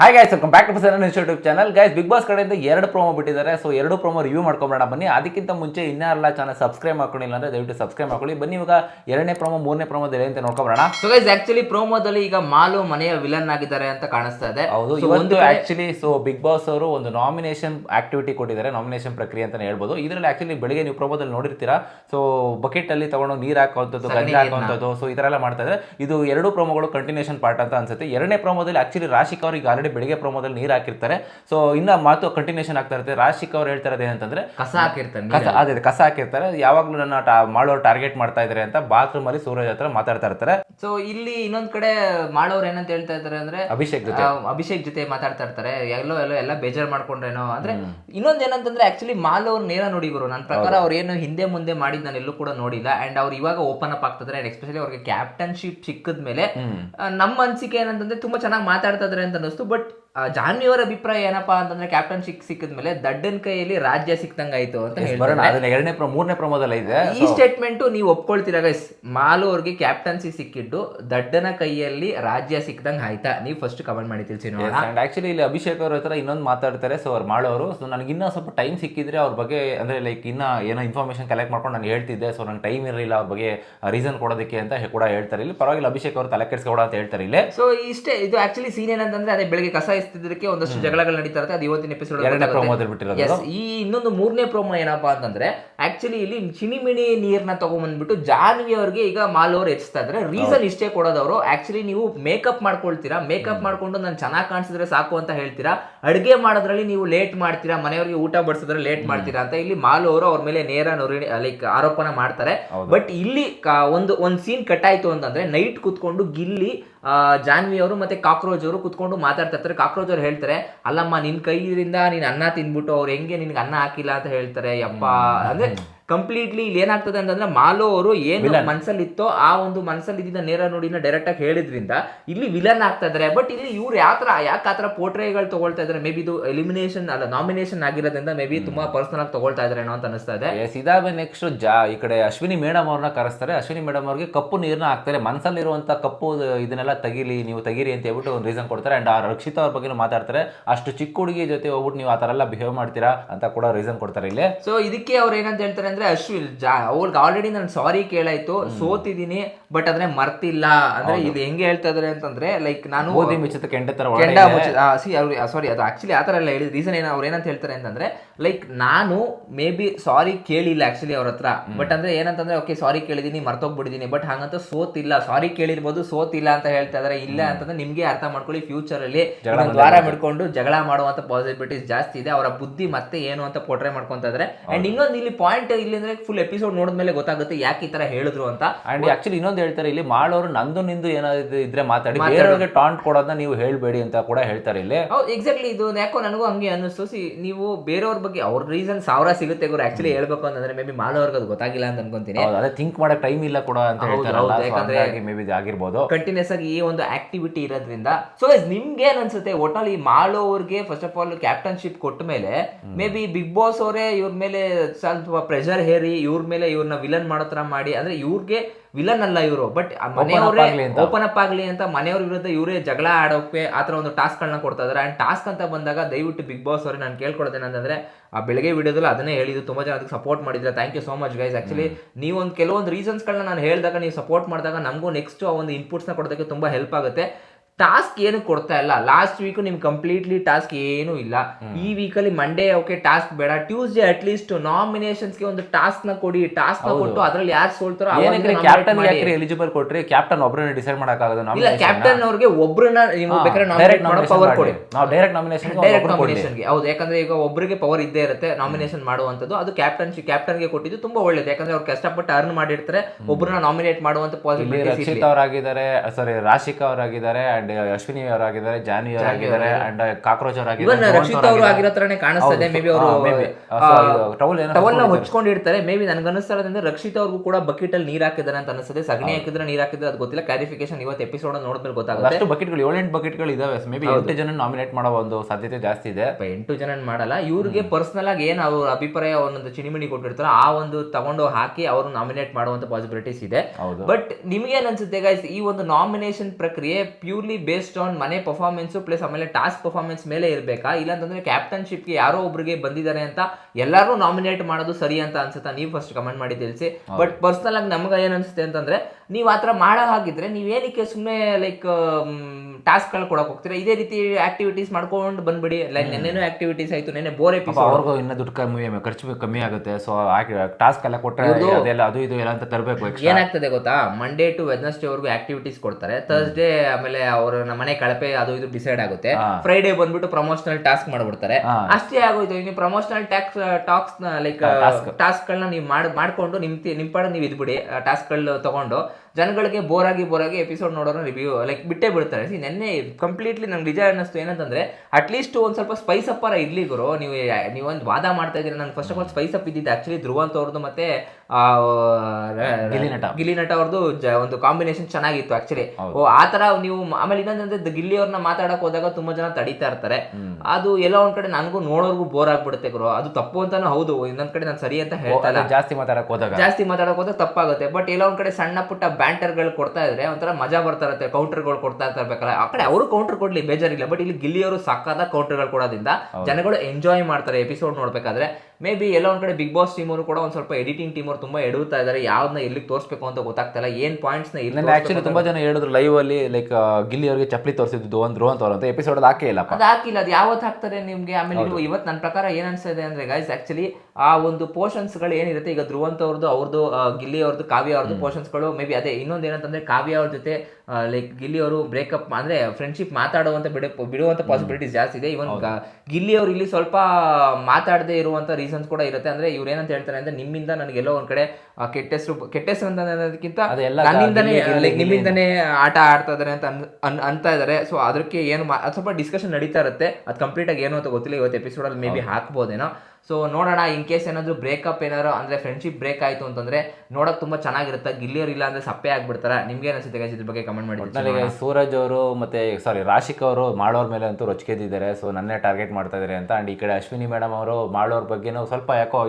Hi guys welcome back to Sen YouTube channel guys big boss ಕಡೆಯಿಂದ ಎರಡು promo ಬಿಟ್ಟಿದ್ದಾರೆ. So ಎರಡು promo review ಮಾಡ್ಕೊಂಬೋಣ ಬನ್ನಿ. ಅದಕ್ಕಿಂತ ಮುಂಚೆ ಇನ್ನೆಲ್ಲ ಚಾನಲ್ ಸಬ್ಸ್ಕ್ರೈಬ್ ಮಾಡ್ಕೊಂಡಿಲ್ಲ ಅಂದ್ರೆ ದಯವಿಟ್ಟು ಸಬ್ಸ್ಕ್ರೈಬ್ ಮಾಡ್ಕೊಳ್ಳಿ. ಬನ್ನಿ ಇವಾಗ ಎರಡನೇ ಪ್ರೋಮೋ ಮೂರನೇ ಪ್ರೋಮೋ ಇದೆ ಅಂತ ನೋಡ್ಕೊಬರೋಣ ಸೊ ಗೈಸ್ ಆಕ್ಚುಲಿ ಪ್ರೋಮೋದಲ್ಲಿ ಈಗ ಮಾಲು ಮನೆಯ ವಿಲನ್ ಆಗಿದ್ದಾರೆ ಅಂತ ಕಾಣಿಸ್ತಾ ಇದೆ. ಹೌದು. ಒಂದು ಆಕ್ಚುಲಿ ಸೊ ಬಿಗ್ ಬಾಸ್ ಅವರು ಒಂದು ನಾಮಿನೇಷನ್ ಆಕ್ಟಿವಿಟಿ ಕೊಟ್ಟಿದ್ದಾರೆ. ನಾಮಿನೇಷನ್ ಪ್ರಕ್ರಿಯೆ ಅಂತಾನೆ ಹೇಳ್ಬೋದು. ಇದರಲ್ಲಿ ಆಕ್ಚುಲಿ ಬೆಳಿಗ್ಗೆ ನೀವು ಪ್ರೋಮೋದಲ್ಲಿ ನೋಡಿರ್ತೀರಾ? ಸೊ ಬಕೆಟ್ ಅಲ್ಲಿ ತಗೊಂಡು ನೀರು ಹಾಕುವಂಥದ್ದು ಗಂಜಿ ಹಾಕುವಂಥದ್ದು ಸೊ ಈ ಥರ ಎಲ್ಲ ಮಾಡ್ತಾ ಇದ್ದಾರೆ. ಇದು ಎರಡು ಪ್ರೋಮೋಗಳು ಕಂಟಿನ್ಯೂಷನ್ ಪಾರ್ಟ್ ಅಂತ ಅನ್ಸುತ್ತೆ. ಎರಡನೇ ಪ್ರೋಮೋದಲ್ಲಿ ಆಕ್ಚುಲಿ ರಾಶಿಕ್ ಅವ್ರಿಗೆ ಆಲ್ರೆಡಿ ಬೆಳಿಗ್ಗೆ ಪ್ರೋಮೋದಲ್ಲಿ ನೀರು ಹಾಕಿರ್ತಾರೆ. ಸೊ ಇನ್ನ ಮಾತು ಕಂಟಿನ್ಯೂಷನ್ ಆಗ್ತಾ ಇರುತ್ತೆ. ರಾಶಿಕ್ ಅವ್ರು ಹೇಳ್ತಾ ಇರೋದು ಏನಂತಂದ್ರೆ ಕಸ ಹಾಕಿರ್ತಾರೆ ಕಸ ಅದೇ ಕಸ ಹಾಕಿರ್ತಾರೆ. ಯಾವಾಗ್ಲೂ ನನ್ನ ಮಾಡೋರು ಟಾರ್ಗೆಟ್ ಮಾಡ್ತಾ ಇದ್ದಾರೆ ಅಂತ ಬಾತ್ರೂಮ್ ಅಲ್ಲಿ ಸೂರಜ್ ಹತ್ರ ಮಾತಾಡ್ತಾ ಇರ್ತಾರೆ. ಸೊ ಇಲ್ಲಿ ಇನ್ನೊಂದ್ ಕಡೆ ಮಾಡೋರು ಏನಂತ ಹೇಳ್ತಾ ಇದ್ದಾರೆ ಅಂದ್ರೆ ಅಭಿಷೇಕ್ ಜೊತೆ. ಅಭಿಷೇಕ್ ಜೊತೆ ಮಾತಾಡ್ತಾ ಇರ್ತಾರೆ. ಎಲ್ಲೋ ಎಲ್ಲೋ ಎಲ್ಲ ಬೇಜಾರ್ ಮಾಡ್ಕೊಂಡ್ರೇನೋ ಅಂದ್ರೆ ಇನ್ನೊಂದ್ ಏನಂತಂದ್ರೆ ಆಕ್ಚುಲಿ ಮಾಲ್ ಅವ್ರು ನೇರ ನೋಡಿ ಗುರು. ನನ್ನ ಪ್ರಕಾರ ಅವ್ರು ಏನು ಹಿಂದೆ ಮುಂದೆ ಮಾಡಿದ್ ನಾನು ಎಲ್ಲೂ ಕೂಡ ನೋಡಿಲ್ಲ. ಅಂಡ್ ಅವ್ರು ಇವಾಗ ಓಪನ್ ಅಪ್ ಆಗ್ತಿದ್ರೆ ಎಸ್ಪೆಷಲಿ ಅವ್ರಿಗೆ ಕ್ಯಾಪ್ಟನ್ಶಿಪ್ ಸಿಕ್ಕದ ಮೇಲೆ ನಮ್ಮ ಅನ್ಸಿಕೆ ಏನಂತಂದ್ರೆ ತುಂಬಾ ಚೆನ್ನಾಗಿ ಮಾತಾಡ್ತಾ ಇದಾರೆ ಅಂತ ಅನಿಸ್ತು ಬಟ್ ಜಾನ್ವಿಯವರ ಅಭಿಪ್ರಾಯ ಏನಪ್ಪಾ ಅಂತಂದ್ರೆ ಕ್ಯಾಪ್ಟನ್ಶಿಪ್ ಸಿಕ್ಕಿದ ಮೇಲೆ ದಡ್ಡನ್ ಕೈಯಲ್ಲಿ ರಾಜ್ಯ ಸಿಕ್ತಂಗಾಯ್ತು ಅಂತ ಹೇಳ್ತಾರೆ. ಎರಡನೇ ಪ್ರೋ ಮೂರನೇ ಪ್ರಮೋದಲ್ಲ ಇದೆ. ಈ ಸ್ಟೇಟ್ಮೆಂಟ್ ನೀವು ಒಪ್ಕೊಳ್ತೀರಾ ಗೈಸ್ ಮಾಲು ಅವ್ರಿಗೆ ಕ್ಯಾಪ್ಟನ್ಸಿ ಸಿಕ್ಕಿದ್ದು ದಡ್ಡನ ಕೈಯಲ್ಲಿ ರಾಜ್ಯ ಸಿಕ್ಕಿದಂಗೆ ಆಯ್ತಾ ನೀವು ಫಸ್ಟ್ ಕಮೆಂಟ್ ಮಾಡಿ ತಿಳಿಸಿ ಅಂಡ್ ಆಕ್ಚುಲಿ ಇಲ್ಲಿ ಅಭಿಷೇಕ್ ಅವ್ರ ಹತ್ರ ಇನ್ನೊಂದು ಮಾತಾಡ್ತಾರೆ. ಸೊ ಅವ್ರು ಮಾಡೋರು ಸೊ ನನಗೆ ಇನ್ನೂ ಸ್ವಲ್ಪ ಟೈಮ್ ಸಿಕ್ಕಿದ್ರೆ ಅವ್ರ ಬಗ್ಗೆ ಅಂದ್ರೆ ಲೈಕ್ ಇನ್ನ ಏನೋ ಇನ್ಫಾರ್ಮೇಶನ್ ಕಲೆಕ್ಟ್ ಮಾಡ್ಕೊಂಡು ನಾನು ಹೇಳ್ತಿದ್ದೆ. ಸೊ ನಂಗೆ ಟೈಮ್ ಇರಲಿಲ್ಲ ಅವ್ರ ಬಗ್ಗೆ ರೀಸನ್ ಕೊಡೋದಕ್ಕೆ ಅಂತ ಕೂಡ ಹೇಳ್ತಾರೆ. ಇಲ್ಲಿ ಪರವಾಗಿಲ್ಲ ಅಭಿಷೇಕ್ ಅವರು ತಲೆ ಕೆಡಿಸ್ಕೊಡ ಅಂತ ಹೇಳ್ತಾರೆ ಇಲ್ಲಿ. ಸೊ ಇಷ್ಟೇ ಇದು ಆಕ್ಚುಲಿ ಸೀನ್ ಏನಂತಂದ್ರೆ ಅದೇ ಬೆಳಿಗ್ಗೆ ಕಸ ಎಸ್ತಿದ್ದಕ್ಕೆ ಒಂದಷ್ಟು ಜಗಳಗಳು ನಡೀತಾ ಇರುತ್ತೆ. ಅದು ಇವತ್ತಿನ ಎಪಿಸೋಡ್ ಈ ಇನ್ನೊಂದು ಮೂರನೇ ಪ್ರೋಮೋ ಏನಪ್ಪಾ ಅಂತಂದ್ರೆ ಆಕ್ಚುಲಿ ಇಲ್ಲಿ ಚಿಣಿಮಿಣಿ ನೀರ್ನ ತಗೊಂಡ್ಬಂದ್ಬಿಟ್ಟು ಜಾನ್ವಿ ಅವರಿಗೆ ಈಗ ಮಾಲ್ ಅವ್ರು ಹೆಚ್ಚಿಸ್ತಾ ಇದ್ರೆ. ರೀಸನ್ ಇಷ್ಟೇ ಕೊಡೋದವರು. ಆಕ್ಚುಲಿ ನೀವು ಮೇಕಪ್ ಮಾಡ್ಕೊಳ್ತೀರಾ. ಮೇಕಪ್ ಮಾಡ್ಕೊಂಡು ನಾನು ಚೆನ್ನಾಗಿ ಕಾಣಿಸಿದ್ರೆ ಸಾಕು ಅಂತ ಹೇಳ್ತೀರಾ? ಅಡುಗೆ ಮಾಡೋದ್ರಲ್ಲಿ ನೀವು ಲೇಟ್ ಮಾಡ್ತೀರಾ? ಮನೆಯವರಿಗೆ ಊಟ ಬಡಿಸಿದ್ರೆ ಲೇಟ್ ಮಾಡ್ತೀರಾ ಅಂತ ಇಲ್ಲಿ ಮಾಲ್ ಅವರು ಅವ್ರ ಮೇಲೆ ನೇರ ಲೈಕ್ ಆರೋಪನ ಮಾಡ್ತಾರೆ. ಬಟ್ ಇಲ್ಲಿ ಒಂದು ಒಂದು ಸೀನ್ ಕಟ್ ಆಯ್ತು ಅಂತಂದ್ರೆ ನೈಟ್ ಕುತ್ಕೊಂಡು ಗಿಲ್ಲಿ ಜಾನ್ವಿ ಅವರು ಮತ್ತೆ ಕಾಕ್ರೋಚ್ ಅವರು ಕುತ್ಕೊಂಡು ಮಾತಾಡ್ತಾ ಇರ್ತಾರೆ. ಕಾಕ್ರೋಚ್ ಅವ್ರು ಹೇಳ್ತಾರೆ, ಅಲ್ಲಮ್ಮ, ನಿನ್ ಕೈಯಿಂದ ನೀನ್ ಅನ್ನ ತಿನ್ಬಿಟ್ಟು ಅವ್ರು ಹೆಂಗೆ ನಿನ್ಗೆ ಅನ್ನ ಹಾಕಿಲ್ಲ ಅಂತ ಹೇಳ್ತಾರೆ, ಯಪ್ಪ. ಅಂದ್ರೆ ಕಂಪ್ಲೀಟ್ಲಿ ಇಲ್ಲಿ ಏನಾಗ್ತದೆ ಅಂತಂದ್ರೆ ಮಾಲೋ ಅವರು ಏನು ಮನ್ಸಲ್ಲಿ ಇತ್ತೋ ಆ ಒಂದು ಮನ್ಸಲ್ಲಿ ಇದ್ದಿದ್ದ ನೇರ ನುಡಿನ ಡೈರೆಕ್ಟ್ ಆಗಿ ಹೇಳಿದ್ರಿಂದ ಇಲ್ಲಿ ವಿಲನ್ ಆಗ್ತಾ ಇದಾರೆ. ಬಟ್ ಇಲ್ಲಿ ಇವ್ರು ಯಾವ ತರ ಯಾಕೆ ಆತರ ಪೋಟ್ರೇಗಳು ತಗೊಳ್ತಾ ಇದ್ರೆ? ಮೇ ಬಿ ಇದು ಎಲಿಮಿನೇಷನ್ ಅಲ್ಲ ನಾಮಿನೇಷನ್ ಆಗಿರೋದ್ರಿಂದ ಮೇ ಬಿ ತುಂಬಾ ಪರ್ಸನಲ್ ಆಗಿ ತಗೊಳ್ತಾ ಇದಾರೆ ಏನೋ ಅಂತ ಅನಿಸ್ತಾ ಇದೆ. ಎಸ್ ಇದಾದ್ಮೇಲೆ ನೆಕ್ಸ್ಟ್ ಜಾ ಈ ಕಡೆ ಅಶ್ವಿನಿ ಮೇಡಮ್ ಅವ್ರನ್ನ ಕರೆಸ್ತಾರೆ. ಅಶ್ವಿನಿ ಮೇಡಮ್ ಅವ್ರಿಗೆ ಕಪ್ಪು ನೀರನ್ನ ಹಾಕ್ತಾರೆ. ಮನಸ್ಸಲ್ಲಿರುವಂತ ಕಪ್ಪು ಇದನ್ನೆಲ್ಲ ತೆಗಿಲಿ ನೀವು ತೆಗೀರಿ ಅಂತ ಹೇಳ್ಬಿಟ್ಟು ಒಂದು ರೀಸನ್ ಕೊಡ್ತಾರೆ. ಅಂಡ್ ಆ ರಕ್ಷಿತ ಅವ್ರ ಬಗ್ಗೆ ಮಾತಾಡ್ತಾರೆ. ಅಷ್ಟು ಚಿಕ್ಕ ಹುಡುಗಿ ಜೊತೆ ಹೋಗ್ಬಿಟ್ಟು ನೀವು ಆ ಥರ ಎಲ್ಲ ಬಿಹೇವ್ ಮಾಡ್ತೀರಾ ಅಂತ ಕೂಡ ರೀಸನ್ ಕೊಡ್ತಾರೆ ಇಲ್ಲಿ. ಸೊ ಇದಕ್ಕೆ ಅವ್ರು ಏನಂತ ಹೇಳ್ತಾರೆ ಅಂದ್ರೆ ಅಶ್ವಿನ್ ಅವ್ರಿಗೆ ಆಲ್ರೆಡಿ ನಾನು ಸಾರಿ ಕೇಳಾಯ್ತು ಸೋತಿದ್ದೀನಿ ಬಟ್ ಆದ್ರೆ ಮರ್ತಿಲ್ಲ. ಅಂದ್ರೆ ಇದು ಹೆಂಗೆ ಹೇಳ್ತಾ ಇದಾರೆ ಅಂತಂದ್ರೆ ಲೈಕ್ ನಾನು ಓದಿ ಮಿಚ್ಚದ ಕೆಂಡ ತರ ಕೆಂಡ ಸಿ ಸಾರಿ ಅದು ಆಕ್ಚುಲಿ ಆ ಥರ ಎಲ್ಲ ಹೇಳಿದ ರೀಸನ್ ಏನು ಅವ್ರು ಏನಂತ ಹೇಳ್ತಾರೆ ಅಂತಂದ್ರೆ ಲೈಕ್ ನಾನು ಮೇ ಬಿ ಸಾರಿ ಕೇಳಿಲ್ಲ ಆಕ್ಚುಲಿ ಅವ್ರ ಹತ್ರ. ಬಟ್ ಅಂದ್ರೆ ಏನಂತಂದ್ರೆ ಓಕೆ ಸಾರಿ ಕೇಳಿದೀನಿ ಮರ್ತೋಗ್ಬಿಟ್ಟಿದೀನಿ ಬಟ್ ಹಾಗಂತ ಸೋತಿಲ್ಲ. ಸಾರಿ ಕೇಳಿರ್ಬೋದು ಸೋತಿಲ್ಲ ಅಂತ ಹೇಳ್ತಾ ಇದಾರೆ ಇಲ್ಲ ಅಂತಂದ್ರೆ ನಿಮ್ಗೆ ಅರ್ಥ ಮಾಡ್ಕೊಳ್ಳಿ ಫ್ಯೂಚರ್ ಅಲ್ಲಿ ದ್ವಾರ ವಾರ ಬಿಡ್ಕೊಂಡು ಜಗಳ ಮಾಡುವಂತ ಪಾಸಿಬಿಲಿಟೀಸ್ ಜಾಸ್ತಿ ಇದೆ. ಅವರ ಬುದ್ಧಿ ಮತ್ತೆ ಏನು ಅಂತ ಪೋಟ್ರೆ ಮಾಡ್ಕೊಂತ ಇದಾರೆ. ಅಂಡ್ ಇನ್ನೊಂದು ಇಲ್ಲಿ ಪಾಯಿಂಟ್ ಇಲ್ಲಿ ಅಂದ್ರೆ ಫುಲ್ ಎಪಿಸೋಡ್ ನೋಡಿದ್ಮೇಲೆ ಗೊತ್ತಾಗುತ್ತೆ ಯಾಕೆ ಈ ತರ ಹೇಳಿದ್ರು ಅಂತ. ಅಂಡ್ ಆಕ್ಚುಲಿ ಇನ್ನೊಂದು ಹೇಳ್ತಾರೆ ಇಲ್ಲಿ ಮಾಡೋರು ನಂದು ನಿಂದು ಏನಾದ್ರು ಇದ್ರೆ ಮಾತಾಡಿ ಬೇರೆಯವ್ರಿಗೆ ಟಾಂಟ್ ಕೊಡೋದನ್ನ ನೀವು ಹೇಳ್ಬೇಡಿ ಅಂತ ಕೂಡ ಹೇಳ್ತಾರೆ ಇಲ್ಲಿ. ಎಕ್ಸಾಕ್ಟ್ಲಿ ಇದು ಯಾಕೋ ನನಗೂ ಹಂಗೆ ಅನ್ನಿಸ್ತು. ಸಿ ನೀವು ಬೇರೆಯವ್ರ ಬಗ್ಗೆ ಅವ್ರ ರೀಸನ್ ಸಾವಿರ ಸಿಗುತ್ತೆ ಗುರು ಆಕ್ಚುಲಿ ಹೇಳ್ಬೇಕು ಅಂತಂದ್ರೆ ಮೇ ಬಿ ಮಾಲೋರ್ಗೆ ಅದು ಗೊತ್ತಾಗಿಲ್ಲ ಅಂತ ಅನ್ಕೊಂತೀನಿ. ಅದೇ ಥಿಂಕ್ ಮಾಡೋ ಟೈಮ್ ಇಲ್ಲ ಕೂಡ ಅಂತ ಹೇಳ್ತಾರಲ್ಲ ಯಾಕಂದ್ರೆ- ಮೇ ಬಿ ಆಗಿರ್ಬೋದು. ಕಂಟಿನ್ಯೂಸ್ ಆಗಿ ಈ ಒಂದು ಆಕ್ಟಿವಿಟಿ ಇರೋದ್ರಿಂದ. ಸೊ ನಿಮ್ಗೆ ಏನ್ ಅನ್ಸುತ್ತೆ? ಒಟ್ನಲ್ಲಿ ಈ ಮಾಳೋ ಫಸ್ಟ್ ಆಫ್ ಆಲ್ ಕ್ಯಾಪ್ಟನ್ಶಿಪ್ ಕೊಟ್ಟ ಮೇಲೆ ಮೇ ಬಿ ಬಿಗ್ ಬಾಸ್ ಅವರೇ ಇವ್ರ ಮೇಲೆ ಸ್ವಲ್ಪ ಪ್ರೆಷರ್ ಹೇರಿ ಇವ್ರ ಮೇಲೆ ಇವ್ರನ್ನ ವಿಲನ್ ಮಾಡೋ ತರ ಮಾಡಿ ಅಂದ್ರೆ ಇವ್ರಿಗೆ ವಿಲನ್ ಅಲ್ಲ ಇವರು. ಬಟ್ ಮನೆಯವರೇ ಓಪನ್ ಅಪ್ ಆಗ್ಲಿ ಅಂತ ಮನೆಯವ್ರ ವಿರುದ್ಧ ಇವರೇ ಜಗಳ ಆಡೋಕೆ ಆ ಥರ ಒಂದು ಟಾಸ್ಕ್ ಗಳನ್ನ ಕೊಡ್ತಾ ಇದಾರೆ. ಅಂಡ್ ಟಾಸ್ಕ್ ಅಂತ ಬಂದಾಗ ದಯವಿಟ್ಟು ಬಿಗ್ ಬಾಸ್ ಅವ್ರಿಗೆ ನಾನು ಕೇಳ್ಕೊಡೋದೇನಂತಂದ್ರೆ ಆ ಬೆಳಗ್ಗೆ ವಿಡಿಯೋದಲ್ಲಿ ಅದನ್ನೇ ಹೇಳಿದ್ದು. ತುಂಬಾ ಜನ ಅದಕ್ಕೆ ಸಪೋರ್ಟ್ ಮಾಡಿದ್ರೆ. Thank you so much guys actually ನೀವು ಒಂದು ಕೆಲವೊಂದು ರೀಸನ್ಸ್ಗಳನ್ನ ನಾನು ಹೇಳಿದಾಗ ನೀವು ಸಪೋರ್ಟ್ ಮಾಡಿದಾಗ ನಮಗೂ ನೆಕ್ಸ್ಟ್ ಆ ಒಂದು ಇನ್ಪುಟ್ಸ್ನ ಕೊಡೋದಕ್ಕೆ ತುಂಬಾ ಹೆಲ್ಪ್ ಆಗುತ್ತೆ. ಟಾಸ್ಕ್ ಏನು ಕೊಡ್ತಾ ಇಲ್ಲ. ಲಾಸ್ಟ್ ವೀಕ್ ನಿಮ್ಗೆ ಕಂಪ್ಲೀಟ್ಲಿ ಟಾಸ್ಕ್ ಏನು ಇಲ್ಲ. ಈ ವೀಕಲ್ಲಿ ಮಂಡೇ ಓಕೆ ಟಾಸ್ಕ್ ಬೇಡ. ಟ್ಯೂಸ್ಡೇ ಅಟ್ ಲೀಸ್ಟ್ ನಾಮಿನೇಷನ್ಸ್ಗೆ ಒಂದು ಟಾಸ್ಕ್ನ ಕೊಡಿ. ಟಾಸ್ಕ್ನ ಕೊಟ್ಟು ಅದ್ರಲ್ಲಿ ಯಾರು ಸೋಲ್ತಾರೋ ಕ್ಯಾಪ್ಟನ್ ಯಾಕೆ ಎಲಿಜಿಬಲ್ ಕೊಟ್ರಿ? ಕ್ಯಾಪ್ಟನ್ ಒಬ್ಬರನ್ನ ಡಿಸೈಡ್ ಮಾಡಕ್ಕಾಗದು. ಇಲ್ಲ ಕ್ಯಾಪ್ಟನ್ ಅವ್ರಿಗೆ ಒಬ್ರನ್ನ ನೀವು ಬೇಕಾದ್ರೆ ಡೈರೆಕ್ಟ್ ನಾಮಿನೇಟ್ ಮಾಡೋ ಪವರ್ ಕೊಡಿ. ನಾವು ಡೈರೆಕ್ಟ್ ನಾಮಿನೇಷನ್ ಡೈರೆಕ್ಟ್ ನಾಮಿನೇಷನ್ಗೆ ಹೌದು ಯಾಕಂದ್ರೆ ಈಗ ಒಬ್ಬರಿಗೆ ಪವರ್ ಇದ್ದೇ ಇರುತ್ತೆ. ನಾಮಿನೇಷನ್ ಮಾಡುವಂತದ್ದು ಅದು ಕ್ಯಾಪ್ಟನ್ಗೆ ಕೊಟ್ಟಿದ್ದು ತುಂಬಾ ಒಳ್ಳೇದು. ಯಾಕಂದ್ರೆ ಅವ್ರು ಕಷ್ಟಪಟ್ಟು ಅರ್ನ್ ಮಾಡಿರ್ತಾರೆ. ಒಬ್ಬರನ್ನ ನಾಮಿನೇಟ್ ಮಾಡುವಂತ ಪಾಸಿಬಿಲಿಟಿ ರಕ್ಷಿತ್ ಅವರಾಗಿದ್ದಾರೆ ಸಾರಿ ರಾಶಿಕಾ ಅವರಾಗಿದ್ದಾರೆ ಅಂಡ್ ಅಶ್ವಿನಿ ಅವರಾಗಿದ್ದಾರೆ ಜಾನ್ವಿ ಅವರಾಗಿದ್ದಾರೆ ಅಂಡ್ ಕಾಕ್ರೋಚ್ ಅವರಾಗಿದ್ದಾರೆ ರಕ್ಷಿತ್ ಅವರು ಆಗಿರೋ ತರನೇ ಕಾಣಿಸ್ತದೆ ಮೇ ಬಿ ಅವರು ಏನೋ ಟವಲ್ನ ಹೊಚ್ಕೊಂಡಿರ್ತಾರೆ ಮೇ ಬಿ ನನ್ಗೆ ಅನಿಸ್ತಾ ಇರೋದಂದ್ರೆ ರಕ್ಷಿತ್ ಅವ್ರಿಗೂ ಕೂಡ ಬಕೆಟ್ ಅಲ್ಲಿ ನೀರ್ ಹಾಕಿದ್ದಾರೆ ಅಂತ ಅನಿಸ್ತದೆ ಸಗಣಿ ಹಾಕಿದ್ರೆ ನೀರ್ ಹಾಕಿದ್ರೆ ಅದು ಗೊತ್ತಿಲ್ಲ. ಕ್ಲಾರಿಫಿಕೇಶನ್ ಇವತ್ತು ಎಪಿಸೋಡ್ ನೋಡಿದ್ಮೇಲೆ ಗೊತ್ತಾಗುತ್ತೆ. ಅಷ್ಟು ಬಕೆಟ್ಗಳು ಏಳೆಂಟು ಬಕೆಟ್ಗಳು ಇದಾವೆ. ಮೇ ಬಿ ಎಂಟು ಜನ ನಾಮಿನೇಟ್ ಮಾಡೋ ಒಂದು ಸಾಧ್ಯತೆ ಜಾಸ್ತಿ ಇದೆ. ಎಂಟು ಜನ ಮಾಡಲ್ಲ. ಇವ್ರಿಗೆ ಪರ್ಸನಲ್ ಆಗಿ ಏನ್ ಅವ್ರ ಅಭಿಪ್ರಾಯ ಒಂದೊಂದು ಚಿಣಿಮಿಣಿ ಕೊಟ್ಟಿರ್ತಾರೋ ಆ ಒಂದು ತಗೊಂಡು ಹಾಕಿ ಅವರು ನಾಮಿನೇಟ್ ಮಾಡುವಂತ ಪಾಸಿಬಿಲಿಟೀಸ್ ಇದೆ. ಬಟ್ ನಿಮ್ಗೆ ಏನ್ ಅನ್ಸುತ್ತೆ ಗೈಸ್ ಈ ಒಂದು ನಾಮಿನೇಷನ್ ಪ್ರಕ್ರಿಯೆ ಪ್ಯೂರ್ಲಿ ಬೇಸ್ಡ್ ಆನ್ ಮನೆ ಪರ್ಫಾರ್ಮೆನ್ಸ್ ಪ್ಲಸ್ ಆಮೇಲೆ ಟಾಸ್ಕ್ ಪರ್ಫಾರ್ಮೆನ್ಸ್ ಮೇಲೆ ಇರಬೇಕಾ? ಇಲ್ಲಾಂತಂದ್ರೆ ಕ್ಯಾಪ್ಟನ್ಶಿಪ್ಗೆ ಯಾರೋ ಒಬ್ಬರಿಗೆ ಬಂದಿದ್ದಾರೆ ಅಂತ ಎಲ್ಲರೂ ನಾಮಿನೇಟ್ ಮಾಡೋದು ಸರಿ ಅಂತ ಅನ್ಸುತ್ತಾ? ನೀವು ಫಸ್ಟ್ ಕಮೆಂಟ್ ಮಾಡಿ ತಿಳಿಸಿ. ಬಟ್ ಪರ್ಸನಲ್ ಆಗಿ ನಮ್ಗೆ ಏನ್ ಅನ್ಸುತ್ತೆ ಅಂತಂದ್ರೆ ನೀವು ಆ ಥರ ಮಾಡೋ ಹಾಗಿದ್ರೆ ನೀವೇನಕ್ಕೆ ಸುಮ್ಮನೆ ಲೈಕ್ ಟಾಸ್ಕ್ಗಳು ಕೊಡಕ್ ಹೋಗ್ತೀರಾ? ಇದೇ ರೀತಿ ಆಕ್ಟಿವಿಟೀಸ್ ಮಾಡ್ಕೊಂಡು ಬಂದ್ಬಿಡಿ. ಲೈ ನೆನ್ನೆನೂ ಆಕ್ಟಿವಿಟೀಸ್ ಆಯ್ತು ನೆನ್ನೆ ಬೋರ್ ಎಪಿಸೋಡ್ ಅವ್ರಿಗೂ ಇನ್ನೂ ದುಡ್ಡು ಕಮ್ಮಿ ಖರ್ಚು ಕಮ್ಮಿ ಆಗುತ್ತೆ. ಸೊ ಟಾಸ್ಕ್ ಎಲ್ಲ ಕೊಟ್ಟರೆ ಅದೆಲ್ಲ ಅದು ಇದು ಎಲ್ಲ ಅಂತ ತರಬೇಕು ಏನಾಗ್ತದೆ ಗೊತ್ತಾ? ಮಂಡೇ ಟು ವೆಡ್ನಸ್ಡೇ ಅವ್ರಿಗೂ ಆಕ್ಟಿವಿಟೀಸ್ ಕೊಡ್ತಾರೆ. ಥರ್ಸ್ಡೇ ಆಮೇಲೆ ಅವ್ರ ಮನೆ ಕಳಪೆ ಅದು ಇದು ಡಿಸೈಡ್ ಆಗುತ್ತೆ. ಫ್ರೈಡೇ ಬಂದ್ಬಿಟ್ಟು ಪ್ರಮೋಷನಲ್ ಟಾಸ್ಕ್ ಮಾಡ್ಬಿಡ್ತಾರೆ. ಅಷ್ಟೇ ಆಗೋಯ್ತು. ನೀವು promotional tax talks like. Task ಗಳನ್ನ ನೀವು ಮಾಡಿ ಮಾಡ್ಕೊಂಡು ನಿಮ್ ನಿಮ್ ಪಾಡ ನೀವು ಇದ್ಬಿಡಿ ಟಾಸ್ಕ್ಗಳು ತಗೊಂಡು. ಜನಗಳಿಗೆ ಬೋರ್ ಆಗಿ ಬೋರ್ ಆಗಿ ಎಪಿಸೋಡ್ ನೋಡೋರು ರಿವ್ಯೂ ಲೈಕ್ ಬಿಟ್ಟೇ ಬಿಡ್ತಾರೆ. ನೆನ್ನೆ ಕಂಪ್ಲೀಟ್ಲಿ ನಂಗೆ ನಿಜ ಅನ್ನಿಸ್ತು ಏನಂತಂದ್ರೆ ಅಟ್ಲೀಸ್ಟ್ ಒಂದು ಸ್ವಲ್ಪ ಸ್ಪೈಸ್ ಅಪ್ಪರ ಇರಲಿ ಗುರು. ನೀವು ನೀವೊಂದು ವಾದ ಮಾಡ್ತಾ ಇದ್ದೀರಾ. ನಾನು first of all spice up ಇದ್ದಿದ್ದು ಆಕ್ಚುಲಿ ಧ್ರುವಂತ ಅವ್ರದ್ದು ಮತ್ತೆ ಗಿಲ್ಲಿ ನಟ. ಗಿಲ್ಲಿ ನಟ ಅವ್ರದ್ದು ಒಂದು ಕಾಂಬಿನೇಷನ್ ಚೆನ್ನಾಗಿತ್ತು ಆಕ್ಚುಲಿ ಓ ಆ ತರ ನೀವು ಆಮೇಲೆ ಇನ್ನೊಂದಂದ್ರೆ ಗಿಲ್ಲಿ ಅವ್ರನ್ನ ಮಾತಾಡಕ್ ಹೋದಾಗ ತುಂಬಾ ಜನ ತಡೀತಾ ಇರ್ತಾರೆ. ಅದು ಎಲ್ಲ ಒಂದ್ ಕಡೆ ನನಗೂ ನೋಡೋರ್ಗು ಬೋರ್ ಆಗ್ಬಿಡುತ್ತೆ ಗುರು. ಅದು ತಪ್ಪು ಅಂತಾನು ಹೌದು. ಇನ್ನೊಂದ್ ಕಡೆ ನಾನು ಸರಿ ಅಂತ ಹೇಳ್ತಾ ಜಾಸ್ತಿ ಮಾತಾಡಕ್ ಹೋದಾಗ. ಜಾಸ್ತಿ ಮಾತಾಡಕ್ ಹೋದಾಗ ತಪ್ಪಾಗುತ್ತೆ. ಬಟ್ ಎಲ್ಲ ಒಂದ್ ಕಡೆ ಸಣ್ಣ ಪುಟ್ಟ ಬ್ಯಾಂಟರ್ಗಳು ಕೊಡ್ತಾ ಇದ್ರೆ ಒಂಥರ ಮಜಾ ಬರ್ತಾ ಇರುತ್ತೆ. ಕೌಂಟರ್ಗಳು ಕೊಡ್ತಾ ಇರ್ಬೇಕಲ್ಲ. ಆ ಕಡೆ ಅವರು ಕೌಂಟರ್ ಕೊಡ್ಲಿ ಬೇಜಾರಿಲ್ಲ. ಬಟ್ ಇಲ್ಲಿ ಗಿಲ್ಲಿಯವರು ಕೌಂಟರ್ಗಳು ಕೊಡೋದ್ರಿಂದ ಜನಗಳು ಎಂಜಾಯ್ ಮಾಡ್ತಾರೆ. ಎಪಿಸೋಡ್ ನೋಡ್ಬೇಕಾದ್ರೆ ಮೇ ಬಿ ಎಲ್ಲ ಒಂದು ಕಡೆ ಬಿಗ್ ಬಾಸ್ ಟೀಮ್ ಅವರು ಕೂಡ ಒಂದು ಸ್ವಲ್ಪ ಎಡಿಟಿಂಗ್ ಟೀಮ್ ಅವರು ತುಂಬಾ ಎಡುತ್ತಾ ಇದ್ದಾರೆ ಯಾವ್ದನ್ನ ಎಲ್ಲಿಗೆ ತೋರಿಸಬೇಕು ಅಂತ ಗೊತ್ತಾಗ್ತಾ ಇಲ್ಲ ಏನ್ ಪಾಯಿಂಟ್ಸ್ನ ಇಲ್ಲ ಆಕ್ಚುಲಿ ತುಂಬಾ ಜನ ಹೇಳಿದ್ರು ಲೈವ್ ಅಲ್ಲಿ ಲೈಕ್ ಗಿಲ್ಲಿ ಅವರಿಗೆ ಚಪ್ಪಲಿ ತೋರಿಸಿದ್ದು ಒಂದು ಅಂತ ಅವ್ರು ಅಂತ. ಎಪಿಸೋಡ್ ಹಾಕೇ ಇಲ್ಲ ಅದು ಹಾಕಿಲ್ಲ. ಅದು ಯಾವತ್ತು ಹಾಕ್ತಾರೆ ನಿಮಗೆ? ಆಮೇಲೆ ನೀವು ಇವತ್ತು ನನ್ನ ಪ್ರಕಾರ ಏನು ಅನ್ಸಿದೆ ಅಂದ್ರೆ ಗೈಸ್ ಆ್ಯಕ್ಚುಲಿ ಆ ಒಂದು ಪೋರ್ಷನ್ಸ್ಗಳು ಏನಿರುತ್ತೆ ಈಗ ಧ್ರುವಂತ ಅವ್ರದ್ದು ಅವ್ರದ್ದು ಗಿಲ್ಲಿ ಅವ್ರದ್ದು ಕಾವ್ಯ ಅವ್ರದ್ದು ಪೋರ್ಷನ್ಸ್ಗಳು ಮೇ ಬಿ ಅದೇ. ಇನ್ನೊಂದು ಏನಂತಂದ್ರೆ ಕಾವ್ಯ ಅವ್ರ ಜೊತೆ ಲೈಕ್ ಗಿಲ್ಲಿ ಅವರು ಬ್ರೇಕಪ್ ಅಂದರೆ ಫ್ರೆಂಡ್ಶಿಪ್ ಮಾತಾಡುವಂಥ ಬಿಡ ಬಿಡುವಂಥ ಪಾಸಿಬಿಲಿಟೀಸ್ ಜಾಸ್ತಿ ಇದೆ. ಇವನ್ ಗಿಲ್ಲಿ ಅವ್ರು ಇಲ್ಲಿ ಸ್ವಲ್ಪ ಮಾತಾಡದೇ ಇರುವಂತ ರೀಸನ್ಸ್ ಕೂಡ ಇರುತ್ತೆ. ಅಂದ್ರೆ ಇವ್ರು ಏನಂತ ಹೇಳ್ತಾರೆ ಅಂದ್ರೆ ನಿಮ್ಮಿಂದ ನನಗೆ ಎಲ್ಲೋ ಒಂದ್ ಕಡೆ ಕೆಟ್ಟೆಸ್ರು ಕೆಟ್ಟ ಹೆಸರು ಕೆಟ್ಟ ಹೆಸರು ಅಂತ ಅನ್ನೋದಕ್ಕಿಂತ ನನ್ನಿಂದನೇ ನಿಮ್ಮಿಂದನೇ ಆಟ ಆಡ್ತಾ ಇದಾರೆ ಅಂತ ಅನ್- ಅನ್- ಅಂತ ಇದಾರೆ. ಸೊ ಅದಕ್ಕೆ ಏನು ಸ್ವಲ್ಪ ಡಿಸ್ಕಷನ್ ನಡೀತಾ ಇರುತ್ತೆ. ಅದು ಕಂಪ್ಲೀಟ್ ಆಗಿ ಏನು ಅಂತ ಗೊತ್ತಿಲ್ಲ. ಇವತ್ತು ಎಪಿಸೋಡ್ ಅಲ್ಲಿ ಮೇ ಬಿ ಹಾಕ್ಬೋದೇನೋ. ಸೊ ನೋಡೋಣ ಇನ್ ಕೇಸ್ ಏನಾದರೂ ಬ್ರೇಕಪ್ ಏನಾದ್ರು ಅಂದರೆ ಫ್ರೆಂಡ್ಶಿಪ್ ಬ್ರೇಕ್ ಆಯಿತು ಅಂತಂದ್ರೆ ನೋಡೋಕೆ ತುಂಬಾ ಚೆನ್ನಾಗಿರುತ್ತೆ. ಗಿಲ್ಲಿಯರ್ ಇಲ್ಲ ಅಂದ್ರೆ ಸಪ್ಪೆ ಆಗಿಬಿಡ್ತಾರೆ. ನಿಮ್ಗೆ ಅನಿಸುತ್ತೆ ಗೈಸ್ ಇದ್ರ ಬಗ್ಗೆ ಕಮೆಂಟ್ ಮಾಡಿ ನನಗೆ ಸೂರಜ್ ಅವರು ಮತ್ತೆ ಸಾರಿ ರಾಶಿಕ್ ಅವರು ಮಾಡೋರ ಮೇಲೆ ಅಂತೂ ರೊಚ್ಕೆದಿದ್ದಾರೆ ಸೊ ನನ್ನೇ ಟಾರ್ಗೆಟ್ ಮಾಡ್ತಾ ಇದ್ದಾರೆ ಅಂತ. ಅಂಡ್ ಈ ಕಡೆ ಅಶ್ವಿನಿ ಮೇಡಮ್ ಅವರು ಮಾಡೋರ್ ಬಗ್ಗೆನೂ ಸ್ವಲ್ಪ ಯಾಕೋ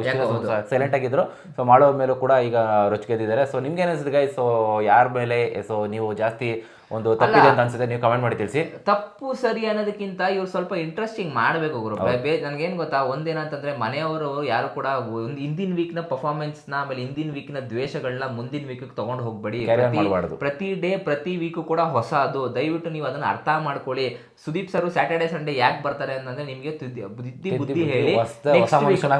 ಸೈಲೆಂಟ್ ಆಗಿದ್ರು. ಸೊ ಮಾಡೋರ ಮೇಲೂ ಕೂಡ ಈಗ ರೊಚ್ಕೆದಿದ್ದಾರೆ ಸೊ ನಿಮ್ಗೆ ಅನಿಸುತ್ತೆ ಗೈಸ್ ಸೊ ಯಾರ ಮೇಲೆ? ಸೊ ನೀವು ಜಾಸ್ತಿ ಒಂದು ತಪ್ಪಿದೆ ಅಂತ ಅನ್ಸುತ್ತೆ ನೀವು ಕಮೆಂಟ್ ಮಾಡಿ ತಿಳಿಸಿ. ತಪ್ಪು ಸರಿ ಅನ್ನೋದಕ್ಕಿಂತ ಇವ್ರು ಸ್ವಲ್ಪ ಇಂಟ್ರೆಸ್ಟಿಂಗ್ ಮಾಡ್ಬೇಕು ಗುರು. ನನ್ಗೇನ್ ಗೊತ್ತಾ ಒಂದೇನಂತಂದ್ರೆ ಮನೆಯವರು ಯಾರು ಕೂಡ ಒಂದು ಹಿಂದಿನ ವೀಕ್ನ ಪರ್ಫಾರ್ಮೆನ್ಸ್ನ ಆಮೇಲೆ ಹಿಂದಿನ ವೀಕ್ನ ದ್ವೇಷಗಳನ್ನ ಮುಂದಿನ ವೀಕ್ ತಗೊಂಡು ಹೋಗ್ಬೇಡಿ. ಪ್ರತಿ- ಡೇ ಪ್ರತಿ ವೀಕು ಕೂಡ ಹೊಸ ಅದು. ದಯವಿಟ್ಟು ನೀವು ಅದನ್ನ ಅರ್ಥ ಮಾಡ್ಕೊಳ್ಳಿ. ಸುದೀಪ್ ಸರ್ ಸ್ಯಾಟರ್ಡೆ ಸಂಡೇ ಯಾಕೆ ಬರ್ತಾರೆ ಅಂತಂದ್ರೆ ನಿಮ್ಗೆ ಬುದ್ಧಿ ಬುದ್ಧಿ ಹೇಳಿ.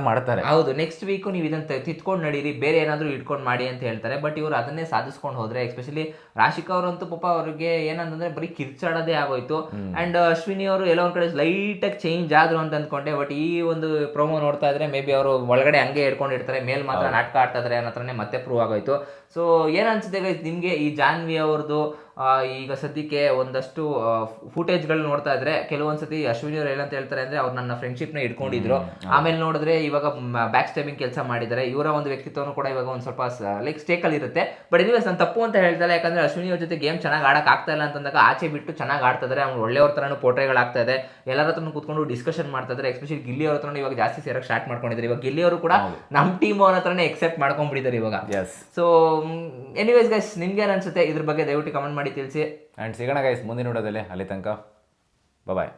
ಮಾಡ್ತಾರೆ. ಹೌದು ನೆಕ್ಸ್ಟ್ ವೀಕ್ ನೀವು ಇದನ್ನ ತಿತ್ಕೊಂಡು ನಡೀರಿ. ಬೇರೆ ಏನಾದರೂ ಇಟ್ಕೊಂಡು ಮಾಡಿ ಅಂತ ಹೇಳ್ತಾರೆ. ಬಟ್ ಇವರು ಅದನ್ನೇ ಸಾಧಿಸ್ಕೊಂಡು ಹೋದ್ರೆ ಎಸ್ಪೆಷಲಿ ರಾಶಿಕಾ ಅವರಂತೂ ಪಾಪ ಅವ್ರಿಗೆ ಏನಂತಂದ್ರೆ ಬರೀ ಕಿರ್ಚಾಡೋದೇ ಆಗೋಯ್ತು. ಅಂಡ್ ಅಶ್ವಿನಿ ಅವರು ಎಲ್ಲೋ ಒಂದ್ ಕಡೆ ಲೈಟ್ ಆಗಿ ಚೇಂಜ್ ಆದ್ರು ಅಂತ ಅಂದ್ಕೊಂಡೆ ಬಟ್ ಈ ಒಂದು ಪ್ರೋಮೋ ನೋಡ್ತಾ ಇದ್ರೆ ಮೇ ಬಿ ಅವರು ಒಳಗಡೆ ಹಂಗೆ ಇಟ್ಕೊಂಡಿರ್ತಾರೆ ಮೇಲ್ ಮಾತ್ರ ನಾಟಕ ಆಡ್ತಾ ಇದಾರೆ ಅನ್ನೋ ಹತ್ರನೇ ಮತ್ತೆ ಪ್ರೂವ್ ಆಗೋಯ್ತು. ಸೊ ಏನ್ ಅನ್ಸುತ್ತೆ ನಿಮ್ಗೆ ಈ ಜಾನ್ವಿ ಅವ್ರದ್ದು ಈಗ ಸದ್ಯಕ್ಕೆ ಒಂದಷ್ಟು ಫುಟೇಜ್ಗಳು ನೋಡ್ತಾ ಇದ್ರೆ ಕೆಲವೊಂದ್ಸತಿ ಅಶ್ವಿನಿ ಅವ್ರು ಏನಂತ ಹೇಳ್ತಾರೆ ಅಂದ್ರೆ ಅವ್ರು ನನ್ನ ಫ್ರೆಂಡ್ಶಿಪ್ನ ಇಟ್ಕೊಂಡಿದ್ರು. ಆಮೇಲೆ ನೋಡಿದ್ರೆ ಇವಾಗ ಬ್ಯಾಕ್ ಸ್ಟೆಬಿಂಗ್ ಕೆಲಸ ಮಾಡಿದ್ದಾರೆ ಇವರ ಒಂದು ವ್ಯಕ್ತಿತ್ವನು ಕೂಡ ಇವಾಗ ಒಂದು ಸ್ವಲ್ಪ ಲೈಕ್ ಸ್ಟೇಕ್ ಅಲ್ಲಿ ಇರುತ್ತೆ. ಬಟ್ ಇನ್ವೇಸ್ ನಾನು ತಪ್ಪು ಅಂತ ಹೇಳ್ತಾರೆ ಯಾಕಂದ್ರೆ ಅಶ್ವಿನಿ ಅವ್ರ ಜೊತೆ ಗೇಮ್ ಚೆನ್ನಾಗಿ ಆಡಕ್ ಆಗ್ತಾ ಇಲ್ಲ ಅಂತಂದಾಗ ಆಚೆ ಬಿಟ್ಟು ಚೆನ್ನಾಗಿ ಆಡ್ತಾ ಅವ್ರು ಅವ್ನು ಒಳ್ಳೆಯವ್ರ ತರನು ಪೋಟ್ರೆಗಳು ಆಗ್ತಾ ಇದೆ. ಎಲ್ಲರ ಹತ್ರನು ಕೂತ್ಕೊಂಡು ಡಿಸ್ಕಷನ್ ಮಾಡ್ತಾ ಇದ್ದಾರೆ ಎಸ್ಪೆಷಲಿ ಗಿಲ್ಲಿ ಅವ್ರ ಹತ್ರನೂ ಇವಾಗ ಜಾಸ್ತಿ ಸೇರಕ್ಕೆ ಸ್ಟಾರ್ಟ್ ಮಾಡ್ಕೊಂಡಿದ್ದಾರೆ ಇವಾಗ ಗಿಲ್ಲಿ ಅವರು ಕೂಡ ನಮ್ಮ ಟೀಮ್ ಅವ್ರ ಹತ್ರನೇ ಎಕ್ಸೆಪ್ಟ್ ಮಾಡ್ಕೊಂಡ್ಬಿಟ್ಟಿದ್ದಾರೆ ಇವಾಗ. ಸೊ ಎನಿವೇಸ್ ಗೈಸ್ ನಿಮ್ಗೆ ಏನ್ ಅನ್ಸುತ್ತೆ? ಇದ್ರ ಬಗ್ಗೆ ದಯವಿಟ್ಟು ಕಮೆಂಟ್ ಮಾಡಿ. ತಿಳಿಸಿ. ಆ್ಯಂಡ್ ಸಿಗೋಣ ಗೈಸ್ ಮುಂದಿನ ನೋಡೋದಲ್ಲೇ ಅಲ್ಲಿ ತನಕ. ಬಾಯ್